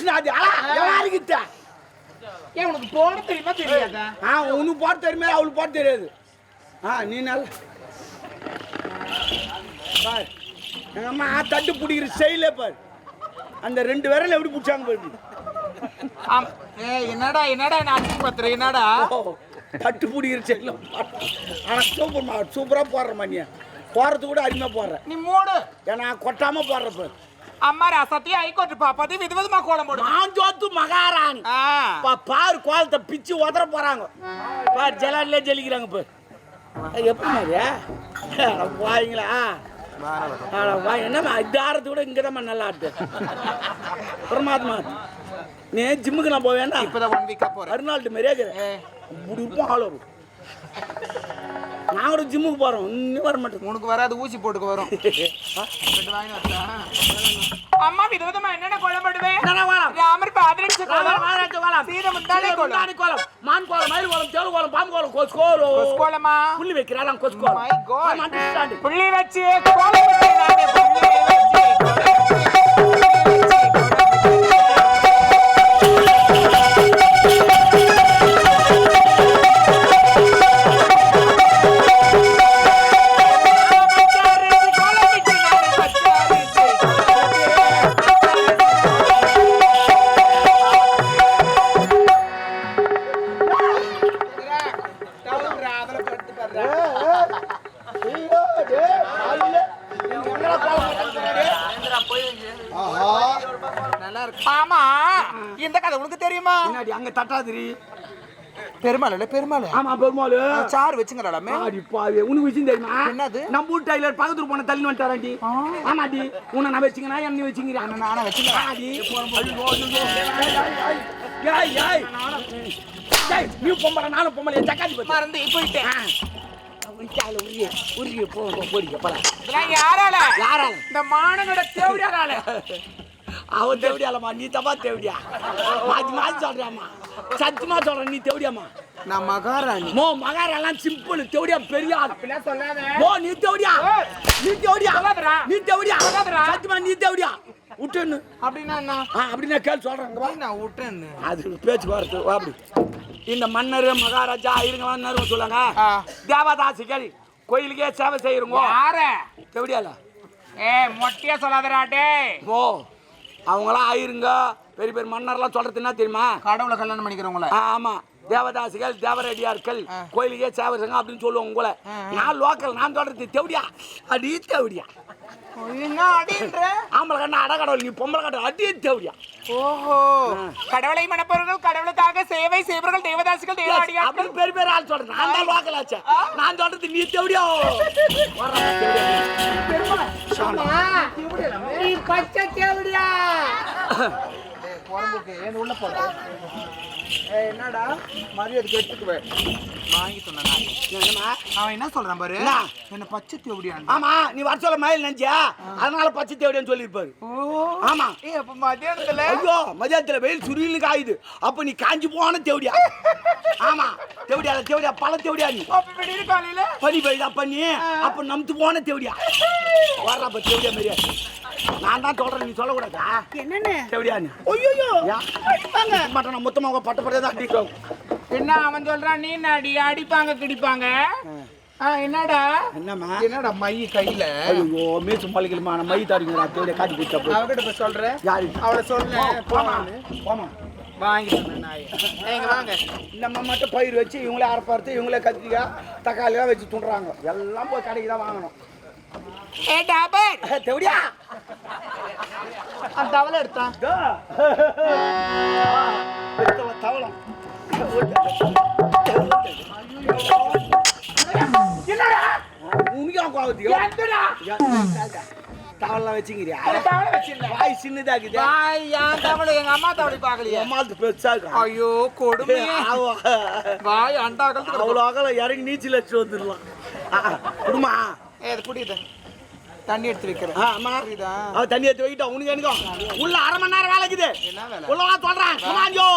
புருஷன் அது யாருக்கிட்ட ஏன் உனக்கு போட தெரியுமா தெரியாதா? ஆ உனக்கு போட தெரியுமே? அவளுக்கு போட தெரியாது. ஆ நீ நல்ல பார் எங்க அம்மா தட்டு பிடிக்கிற செயலே பார். அந்த ரெண்டு விரல் எப்படி பிடிச்சாங்க பாரு என்னடா என்னடா நான் அடிச்சு பத்துற என்னடா? தட்டு பிடிக்கிற செயல ஆனா சூப்பர்மா சூப்பரா போடுற மணியா. போறது கூட அருமையா போடுறேன் நீ மூடு. ஏன்னா கொட்டாம போடுறப்ப அம்மா ரசத்தையும் ஐக்கோட்டு பாப்பாதி வித விதமா கோலம் போடு மாஞ்சோத்து மகாராணி. பாரு கோலத்தை பிச்சு உதற போறாங்க. பாரு ஜலாலே ஜலிக்கிறாங்க பாரு. அது எப்படி வா என்னம்மா இதாரத்தை விட இங்கே தான் நல்லா ஆட்டு. பரமாத்மா. நீ ஜிம்முக்கு நான் போவேன்னா இப்பதான் ஒன் வீக்கா போறேன். அருணாள்கிட்ட மாதிரியே இருக்கிறேன் ஏ, இப்படி இருப்போம் ஆள் வரும். நான் கூட ஜிம்முக்கு போகிறோம் இன்னும் வர மாட்டேன் உனக்கு வராது ஊசி போட்டுக்க வரும். அம்மா வித விதமா என்னென்ன கோலம்? போடுவேன்? ராமர் வாழம், கோலம். முந்தானை கோலம். முந்தானை கோலம். மான் கோலம் மயில் கோலம் தேவ கோலம் பாம்பு கோலம் கொசு கோலம். கொசு கோலமா? புள்ளி வைக்கிறாளாம் கொசு கோலம். புள்ளி வச்சு கோலம் புள்ளி வச்சு. நல்லா இருக்கு. ஆமா. இந்த கதை உனக்கு தெரியுமா? என்னடி அங்க தட்டாதிரி? பெருமாள் இல்ல பெருமாள். ஆமா பெருமாள். சார் வச்சுங்கடாமே ஆடி பாவி உனக்கு விஷயம் தெரியுமா? என்னது? நம்ம ஊர் டைலர் பக்கத்து போன தள்ளி வந்துட்டாராண்டி. ஆமாடி உன்னை நான் வச்சுங்கனா என்ன வச்சுங்கிறா நானா வச்சுக்கிறேன். ஆடி ஏய், ஏய், ஏய். நீ பொம்பளை நானும் பொம்பளை சக்காத்தி பத்தி. மறந்து போயிட்டேன். உரிய உரிய போ போ, போடிக்க போலாம் இதெல்லாம் யாரால? யாரால? இந்த மானங்கட தேவடியாரால. அவன் தேவடியாலம்மா நீ தப்பா தேவடியா? மாத்தி மாத்தி சொல்றாமா சத்தியமா சொல்றேன் நீ தேவடியாமா நான் மகாராணி. மோ மகாரெல்லாம் சிம்பிள் தேவடியா பெரிய மோ நீ தேவடியா? நீ தேவடியா. நீ தேவடியா. சத்தியமா நீ தேவடியா? விட்டுன்னு அப்படின்னா அப்படின்னு கேள்வி சொல்றாங்க வா. நான் விட்டேன் அது பேச்சு வரது அப்படி. இந்த மன்னர் மகாராஜா இருங்களாம் நேரம் சொல்லுங்க. தேவதாசிகள் கோயிலுக்கே சேவை செய்யுங்க யார? தேவடியால ஏ மொட்டையா சொல்லாதடா டேய். ஓ அவங்களாம் ஆயிருங்க. பெரிய பெரிய மன்னர்லாம் சொல்றது என்ன தெரியுமா? கடவுளை கல்யாணம் பண்ணிக்கிறவங்கள. ஆமா. தேவதாசிகள் தேவரடியார்கள் கோயிலுக்கே சேவை செய்யுங்க அப்படின்னு சொல்லுவோம் உங்களை. நான் லோக்கல் நான் சொல்றது தேவடியா? அடி தேவடியா? ஆம்பளை கண்ணா அடக்கடவுள் நீ பொம்பளை கடவுள் அடி தேவடியா? ஓஹோ. கடவுளை மணப்பவர்கள் கடவுளுக்காக சேவை செய்பவர்கள் தேவதாசிகள் அப்படின்னு பெரிய பெரிய ஆள் சொல்றேன் நான் தான் லோக்கல் ஆச்சே. நான் சொல்றது நீ தேவடியா? நீ பச்சை உள்ள போட என்னடா? மரியாதை கேட்டுக்குவேன் வாங்கி சொன்னேன் என்னம்மா? அவன் என்ன சொல்றான் பாரு? என்ன? பச்சை தேவடியா ஆமா நீ வர சொல்ல மயில் நினைச்சியா அதனால பச்சை தேவடியான்னு சொல்லியிருப்பாரு. ஓ. ஆமா. ஏய் அப்ப மத்தியானத்துல ஐயோ மதியானத்துல வெயில் அப்ப நீ காஞ்சி போன தேவடியா? ஆமா. தேவடியா தேவடியா பல தேவடியா நீ? காலையில? பனி பெய்தா பண்ணி அப்ப நம்பு போன தேவடியா? வர்றா அப்ப தேவடியா மாதிரியா நான் தான் சொல்றேன் நீ சொல்லக்கூடாதா? என்னன்னு? தேவடியான்னு ஐயோ. அடிப்பாங்க. மாட்டேன் மொத்தமாக பட்ட பட்டே தான் அடிக்கிறோம் என்ன அவன் சொல்றான்? நீ நடி அடிப்பாங்க கிடிப்பாங்க? என்னடா? என்னம்மா? என்னடா மை கையில? ஐயோ மீசு மலைக்கலுமா நான் மை தாரிங்களா தேவடியா காட்டி போய் அவகிட்ட போய் சொல்ற? யாரு? அவளை சொல்ல. போமா போமா வாங்கி சொன்னேன் நாய் வாங்க. நம்ம மட்டும் பயிர் வச்சு இவங்களே அரைப்பறுத்து இவங்களே கத்திரிக்காய் தக்காளிலாம் வச்சு துண்டுறாங்க. எல்லாம் போய் கடைக்கு தான் வாங்கணும். ஏ டாபர். தேவடியா. அந்த தவளை தவளம். கோவத்தியோ தவளெல்லாம் வச்சுக்கிறியா? தவளை வச்சிருந்தேன் வாய் சின்னதாக்குது. வாய் ஏன் தவளை? எங்க அம்மா தவளை பாக்கலையே அம்மாத்து பெருசா இருக்கு? ஐயோ கொடுமை வாய் அண்டாக்கள் அவ்வளோ அகலம் இறங்கி நீச்சல் அடிச்சு வந்துடலாம். குடுமா. ஏ இது புரியுது தண்ணி எடுத்து வைக்கிறேன். ஆ, அம்மா. புரியுதா? அவ தண்ணி எடுத்து வைக்கிட்டோம் உனக்கு எனக்கும் உள்ள அரை மணி நேரம் வேலை இருக்குது. என்ன வேலை? உள்ள வா சொல்றேன். கமாஞ்சோ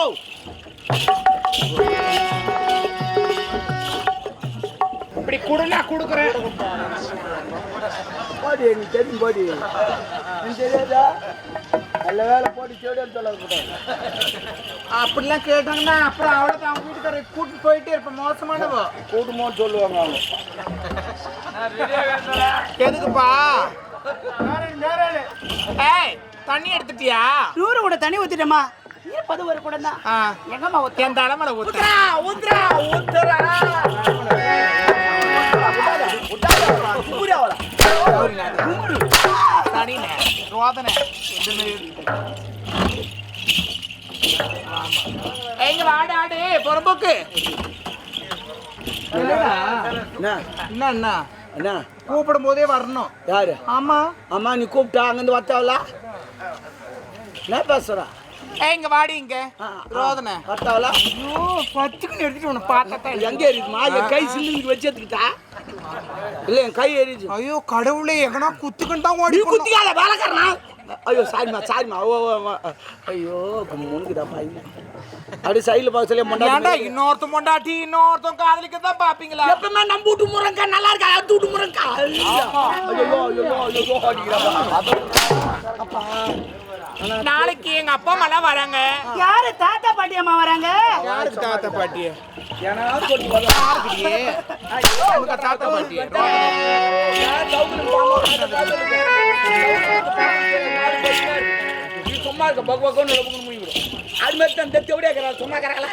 இப்படி குடு நான் குடுக்குறேன். போடி நீ தெரியும் போடி. எனக்கு தெரியாதா? நல்ல வேலை கூடாது அப்படிலாம் கேட்டாங்கன்னா அப்புறம் அவளை அவங்க வீட்டுக்கார கூட்டிட்டு போயிட்டே இருப்பேன். மோசமானவோ கூட்டுமோன்னு சொல்லுவாங்க அவங்க. எதுக்குப்பா? ஏய் தண்ணி எடுத்துட்டியா? நூறு கூட தண்ணி ஊத்திட்டேமா இருப்பது ஒரு கூட தான். ஆ, எங்கம்மா ஊத்த என் தலைமையில ஊத்து ஊத்துறா ஊத்துறா தனினே ரோதனை எங்க ஆடு ஆடு புறம்போக்கு. என்ன என்ன? என்ன கூப்பிடும் போதே வரணும். யாரு? ஆமா அம்மா நீ கூப்பிட்டா அங்கேருந்து வத்தாவல என்ன பேசுறா? ஏய், இங்க வாடி இங்க. ரோதனை. வத்தாவல ஐயோ பச்சுக்குன்னு எடுத்துட்டு உன்னை பார்த்தா எங்க எரியுதுமா? என் கை சில்லுக்கு வச்சு எடுத்துக்கிட்டா? இல்ல என் கை எரியுது. ஐயோ கடவுளே எங்கனா குத்துக்குன்னு தான் ஓடி குத்திக்காத வேலைக்காரனா? ஐயோ சாரிம்மா சாரிம்மா ஓ ஓ, ஓ. ஐயோ முனுக்குதா பையன் அப்படி சைடில் பார்க்க சொல்லி மொண்டாடி இன்னொருத்தன் பொண்டாட்டி இன்னொருத்தன் காதலிக்க தான் பாப்பீங்களா? எப்பவுமே நம்ம வீட்டு முருங்கக்கா நல்லா இருக்கா? அடுத்த வீட்டு முருங்கக்கா. ஐயோ. ஐயோ ஐயோ அப்பா. நாளைக்கு எங்க அப்பா அம்மா எல்லாம் வராங்க. யாரு? தாத்தா பாட்டி அம்மா வராங்க? யாருக்கு தாத்தா பாட்டி? தாத்தா பாட்டி நீ சும்மா இருக்க பக் பக்கம்னு லபுக்குன்னு முடிவிடும் அது மாதிரி தான் தெத்தி எப்படியா இருக்கிறா? சும்மா இருக்கிறாங்களா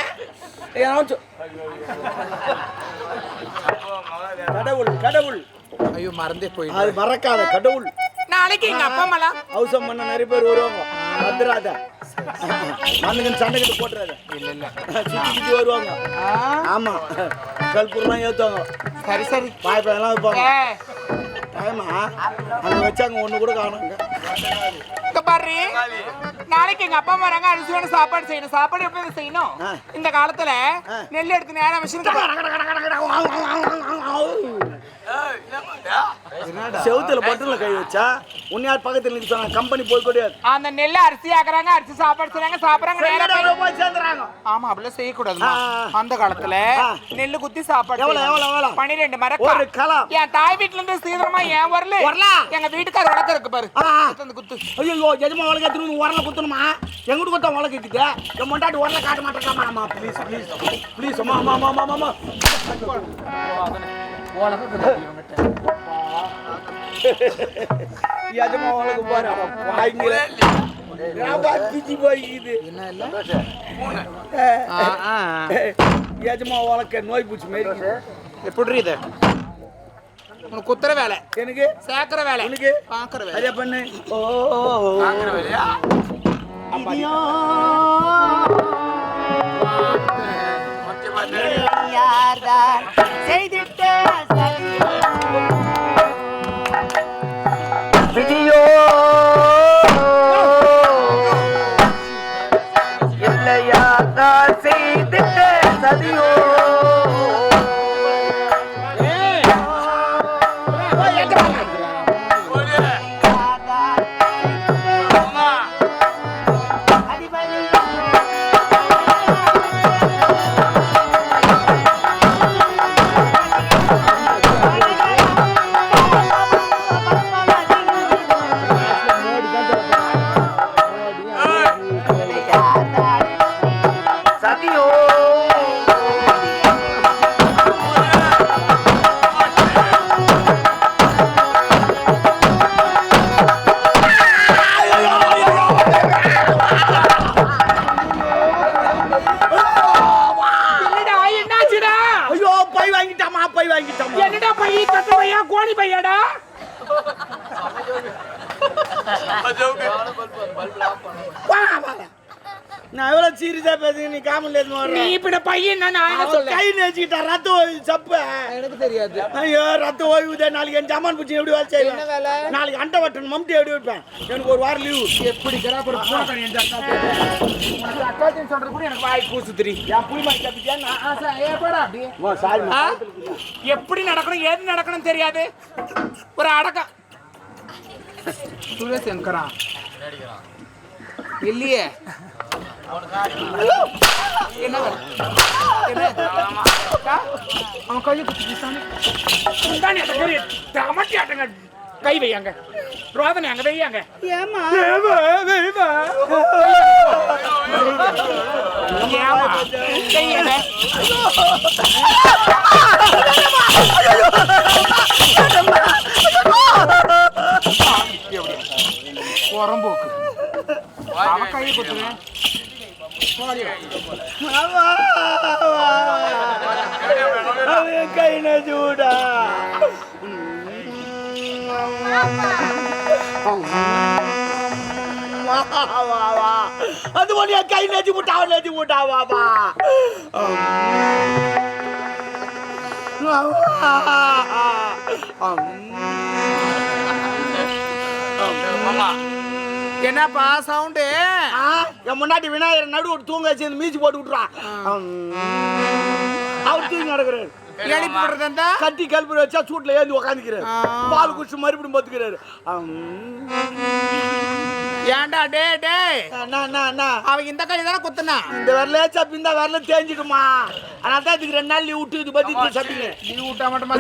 கடவுள் கடவுள். ஐயோ மறந்தே போய் அது மறக்காத கடவுள். நாளைக்கு எங்க அப்பா அம்மா எல்லாம் அவசரம் பண்ண நிறைய பேர் வருவாங்க. வந்துடாத மண்ணுக்கு சண்டை கிட்ட போட்டுறாத. இல்ல இல்ல. சுத்தி சுத்தி வருவாங்க. ஆமா. கல்பூர்லாம் ஏத்துவாங்க. சரி சரி. பாய் பையன்லாம் வைப்பாங்க. டைமா அங்க வச்சாங்க ஒண்ணு கூட காணுங்க பாரு நாளைக்கு எங்க அப்பா வராங்க அரிசியோட சாப்பாடு செய்யணும் சாப்பாடு எப்படி செய்யணும். இந்த காலத்துல. நெல் எடுத்து நேரம் மிஷின் செவுத்துல பட்டுல கை வச்சா? உன்னையார் பக்கத்துல நிக்க சொன்னாங்க? கம்பெனி போய் கூடாது அந்த நெல்ல அரிசி ஆக்குறாங்க அரிசி சாப்பாடு செய்றாங்க சாப்பிடுறாங்க நேரா போய் போய் சேர்ந்துறாங்க ஆமா அப்படிலாம் செய்யக்கூடாது ஆ, ஆ. அந்த காலத்துல. நெல்லு குத்தி சாப்பாடு எவ்வளவு. எவ்வளவு, எவ்வளவு? பன்னிரெண்டு ஒரு மரக்கா களம் என் தாய் வீட்டுல இருந்து சீக்கிரமா ஏன் வரல வரல. எங்க வீட்டுக்கார வழக்கம் இருக்கு பாரு. அந்த குத்து. ஐயோ எஜமா உலக எடுத்துன்னு உரல குத்தணுமா? எங்கிட்டு குத்தா உலக இருக்குது என் மொண்டாட்டி உரல காட்ட மாட்டேங்கம்மா ஆமா ப்ளீஸ் ப்ளீஸ் ப்ளீஸ் அம்மா அம்மா அம்மா அம்மா அம்மா. எஜமா உலக பாரு அவன் வாங்கிற எஜமா நோய் பூச்சி மாரி எப்படி இது உனக்கு குத்துற வேலை எனக்கு சேர்க்கிற வேலை உனக்கு பாக்குற வேலை அதே பண்ணு ஓ இதையோ யார்தான் எவ்வளவு சீரியஸா பேசுறேன் நீ காமல் நீ இப்ப பையன் நான் என்ன சொல்ல கை நேச்சிக்கிட்டா ரத்த ஓய்வு சப்ப. எனக்கு தெரியாது. ஐயோ ரத்த ஓய்வுதே நாளைக்கு என் ஜாமான் பூச்சி எப்படி வேலை என்ன வேலை? நாளைக்கு அண்டை வட்டன் மம்டி எப்படி வைப்பேன் எனக்கு ஒரு வாரம் லீவு எப்படி கிராப்பர் போட்டேன் என் அக்கா உனக்கு அக்காச்சின்னு சொல்றது கூட எனக்கு வாய் கூசு தெரியும் என் புளிமாய் தப்பிச்சா நான் ஏப்படா அப்படி. சாரி ஆ? எப்படி நடக்கணும் ஏது நடக்கணும் தெரியாது. ஒரு அடக்கம். சுரேஷ் என்கிறான் இல்லையே. என்ன? அவன் கையை குத்தி தமட்டி ஆட்டங்க. கை வையாங்க. ரோதனை அங்க வையாங்க. ஏமா ஏமா கையங்க உரம்போக்கு அவ கையை குத்துறேன் அவன் கை நூடா அது ஒன்று என் கை நெஞ்சு விட்டா அவன் நெஞ்சு விட்டா வாபா என்னப்பா சவுண்டு? என் முன்னாடி விநாயகர் நடு ஒரு தூங்க வச்சு மீச்சு போட்டு விட்டுறான் அவர் தூங்கி நடக்கிறாரு. எழுப்பி விடுறது இருந்தா கட்டி கல்புரி வச்சா சூட்ல ஏந்தி உக்காந்துக்கிறாரு. பால் குடிச்சு மறுபடியும் பத்துக்கிறாரு ஏன்டா டே டே? அவன் இந்த கை தானே குத்துனா? இந்த வரல சப்பி இந்த வரல தேஞ்சிடுமா அதனால தான் இதுக்கு ரெண்டு நாள் லீவ் விட்டு இது பத்தி சப்பிங்க நீ விட்டா மட்டுமா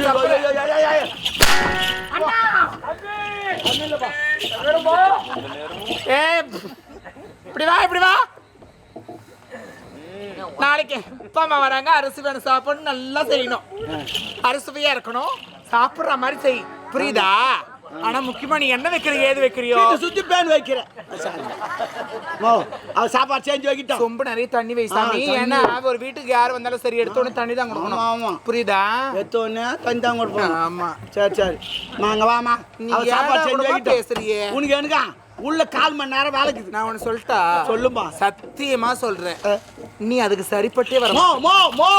ஏ இப்படி வா இப்படி வா. நாளைக்கு அப்பா அம்மா வராங்க. அரிசி வேணும் சாப்பிடணும் நல்லா செய்யணும். அரிசுவையா இருக்கணும். சாப்பிட்ற மாதிரி செய். புரியுதா? ஆனா முக்கியமா நீ என்ன வைக்கிறீங்க ஏது வைக்கிறியோ சுத்தி பேன் வைக்கிறேன் ஓ அது சாப்பாடு செஞ்சு வைக்கிட்டோம் ரொம்ப நிறைய தண்ணி வை சாமி ஏன்னா ஒரு வீட்டுக்கு யார் வந்தாலும் சரி எடுத்தோடனே தண்ணி தான் கொடுக்கணும் ஆமா புரியுதா எடுத்தோடனே தண்ணி தான் கொடுப்போம் ஆமா சரி சரி நாங்க வாமா நீ சாப்பாடு செஞ்சு வைக்கிட்டோம் பேசுறியே உனக்கு எனக்கா உள்ள கால் மணி நேரம் வேலைக்கு நான் உனக்கு சொல்லிட்டா சொல்லுமா சத்தியமா சொல்றேன் நீ அதுக்கு சரிப்பட்டே வர மோ மோ மோ